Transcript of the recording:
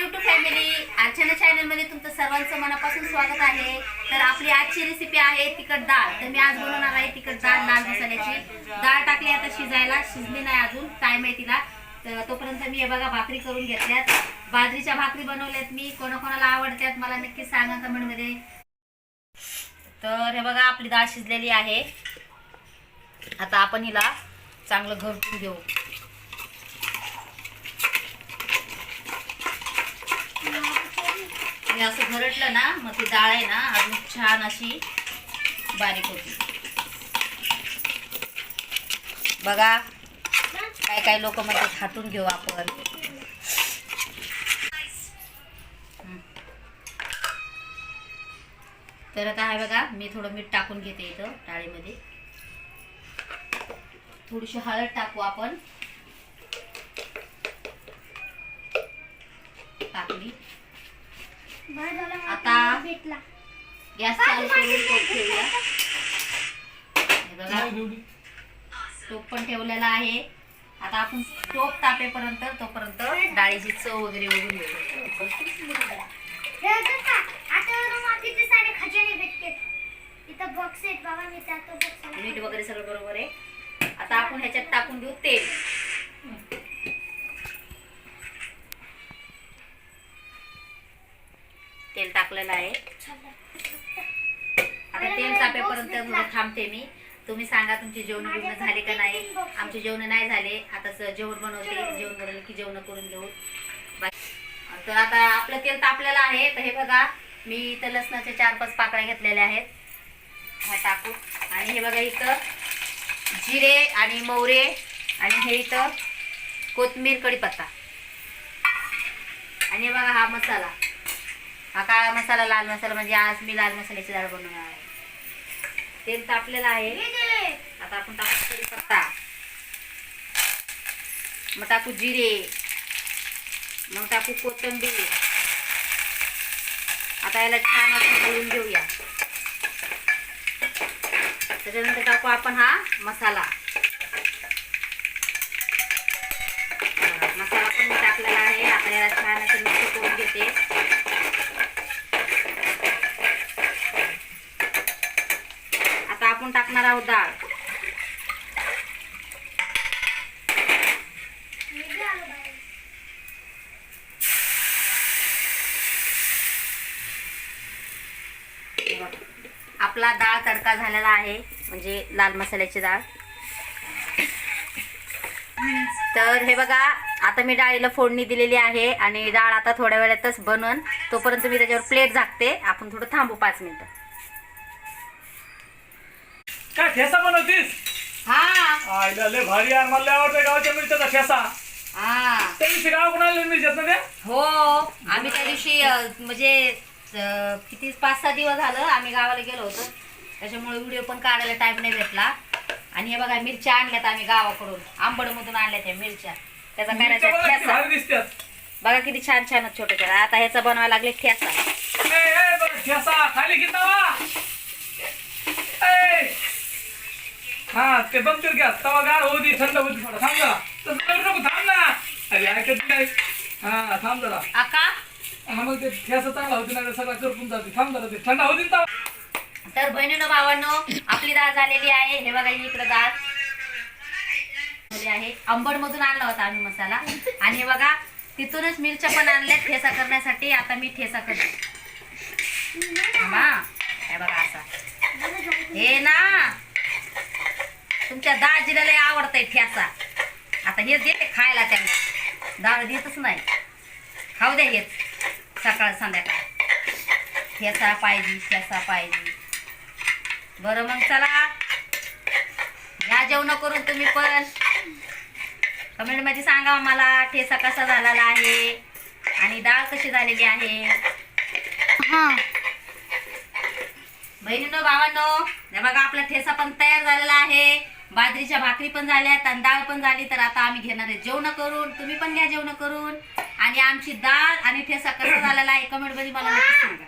YouTube family आजच्या चॅनलमध्ये तुमचं सर्वांचं मनापासून स्वागत आहे. तर आपली आजची रेसिपी आहे तिखट डाळ. तर मी आज बनवणार आहे तिखट डाळ लाल मसाल्याची. डाळ टाकली आता शिजायला. शिजली नाही अजून. काय आहे तिला तर तोपर्यंत मी हे बघा भाकरी करून घेतल्यात. बाजरीच्या भाकरी बनवल्यात मी. कोणाकोणाला आवडत्यात मला नक्की सांगा कमेंटमध्ये तर हे बघा आपली डाळ शिजलेली आहे. आता आपण हिला चांगलं घरटून घेऊ. हे असं घरटलं ना मग ती डाळ आहे ना अजून छान अशी बारीक होती. बघा काय काय लोक म्हणजे हाटून घेऊ आपण. तर काय बघा मी थोडं मीठ टाकून घेते इथं डाळीमध्ये. थोडीशी हळद टाकू आपण. टाकली. आता भेटला. गॅस चालू करून टोप ठेवूया. हे बघा टोप पण ठेवलेला आहे. आता आपण टोप तापेपर्यंत तोपर्यंत डाळीची चव वगैरे बघून घेऊ. आता किती सारे खजाने भेटते इथं बॉक्स आहेत बाबा मी त्यात बॉक्स मीठ वगैरे सगळं बरोबर आहे. आता आपण ह्याच्यात टाकून देऊ तेल. तेल टाकलेलं आहे. आता तेल तापेपर्यंत थोडं थांबते मी. तुम्ही सांगा तुमची जेवण बिवणं झाले का नाही? आमचे जेवण नाही झाले. आता जेवण बनवते. जेवण. बनवलं की जेवण करून घेऊ. तर आता आपलं तेल तापलेलं आहे. तर हे बघा मी इथं लसणाच्या चार पाच पाकळ्या घेतलेल्या आहेत. ह्या टाकू. आणि हे बघा इथं जिरे आणि मोहरे आणि हे इथं कोथिंबीर कढीपत्ता. आणि हे बघा हा मसाला. हा काळा मसाला लाल मसाला म्हणजे आज मी लाल मसाल्याची डाळ बनवणार आहे. तेल तापलेलं आहे. आता आपण टाकू कढीपत्ता मग टाकू जिरे. मग टाकू कोथंबीर. आता याला छान असं बोलून घेऊया. त्याच्यानंतर टाकू आपण हा मसाला. मसाला पण टाकलेला आहे. आता याला छान असं मिक्स करून घेते आता आपण टाकणार आहोत डाळ. आपला डाळ तडका झालेला आहे म्हणजे लाल मसाल्याची डाळ. तर हे बघा आता मी डाळीला फोडणी दिलेली आहे आणि डाळ आता थोड्या वेळातच बनन. तोपर्यंत मी त्याच्यावर प्लेट झाकते. आपण थोडं थांबू पाच मिनिटं. काय ठेसा बनवतीस? हा. आयला लय भारी यार मला लय आवडतं गावच्या मिरच्याचा ठेसा हा. त्या दिवशी गाव कोणाला मिरच्यात ना ते हो आम्ही त्या दिवशी अ, म्हणजे अ, किती पाच सहा दिवस झालं आम्ही गावाला गेलो होतो. त्याच्यामुळे व्हिडिओ पण काढायला टाइम नाही भेटला. आणि हे बघा मिरच्या आणल्यात आम्ही गावाकडून. आंबडमधून आणल्या त्या मिरच्या. त्याचा मिरच्या करायचा बघा किती ठेसा भारी दिसतात बघा किती छान छान छोटे छोटे आता ह्याचा बनवायला लागले ठेसा ए, ए, बघ, ठेसा खाली वा ए. हा ते कर घ्या तवा गार होऊ दे थंड होती थोडं थांब जरा। तसं करू नको थांब ना। अरे ऐकत नाही हा? थांब जरा। आका हा मग ते ठेसा चांगला होती ना ते सगळं करपून जाते. थांब जरा ते. थंड तवा. तर बहिणीनो भावांनो आपली डाळ झालेली आहे. हे बघा ही इकडे डाळ झाली आहे. आंबड मधून आणला होता आम्ही मसाला. आणि हे बघा तिथूनच मिरच्या पण आणल्या ठेसा करण्यासाठी. आता मी ठेसा करते. थांबा. हे बघा असा. हे ना. तुमच्या दाजीला लय आवडतंय ठेसा आता हेच देते खायला त्यांना. डाळ देतच नाही. खाऊ द्या हेच. सकाळ संध्याकाळ. ठेसा पाहिजे ठेसा पाहिजे. बरं मग चला. घ्या जेवण करून तुम्ही पण. कमेंटमध्ये सांगा मला ठेसा कसा झालेला आहे? आणि डाळ कशी झालेली आहे? बहिणीनो भावांनो बघा आपला ठेसा पण तयार झालेला आहे. बाजरीच्या भाकरी पण झाल्यात आणि डाळ पण झाली तर आता आम्ही घेणार आहे जेवण करून. तुम्ही पण घ्या जेवण करून. आणि आमची डाळ आणि ठेसा कसा झालेला आहे कमेंटमध्ये मला नक्की सांगा.